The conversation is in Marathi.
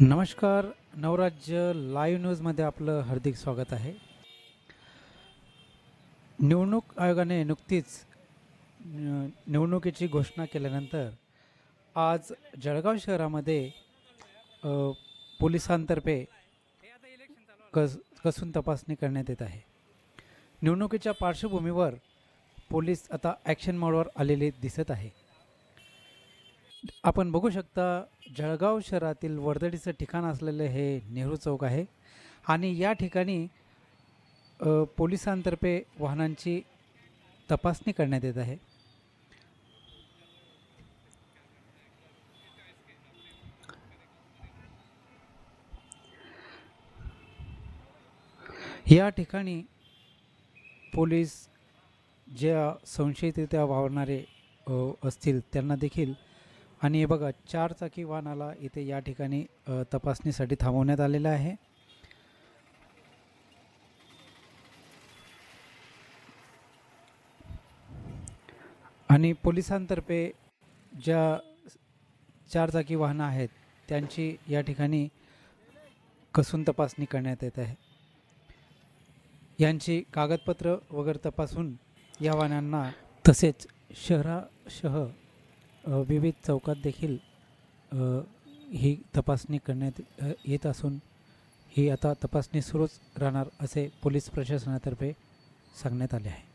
नमस्कार नवराज्य लाईव्ह न्यूजमध्ये आपलं हार्दिक स्वागत आहे. निवडणूक आयोगाने नुकतीच निवडणुकीची घोषणा केल्यानंतर आज जळगाव शहरामध्ये पोलिसांतर्फे कस कसून तपासणी करण्यात येत आहे. निवडणुकीच्या पार्श्वभूमीवर पोलीस आता ॲक्शन मोडवर आलेले दिसत आहे. आपण बघू शकता जळगाव शहरातील वर्दळीचं ठिकाण असलेले हे नेहरू चौक आहे. आणि या ठिकाणी पोलिसांतर्फे वाहनांची तपासणी करण्यात येत आहे. या ठिकाणी पोलीस ज्या संशयितरित्या वावरणारे असतील त्यांना देखील आणि हे बघा चारचाकी वाहनाला इथे या ठिकाणी तपासणीसाठी थांबवण्यात आलेलं आहे. आणि पोलिसांतर्फे ज्या चारचाकी वाहनं आहेत त्यांची या ठिकाणी कसून तपासणी करण्यात येत आहे. यांची कागदपत्र वगैरे तपासून या वाहनांना तसेच शहरासह विविध चौकात देखील ही तपासणी करण्यात येत असून ही आता तपासणी सुरूच राहणार असे पोलीस प्रशासनातर्फे सांगण्यात आले आहे.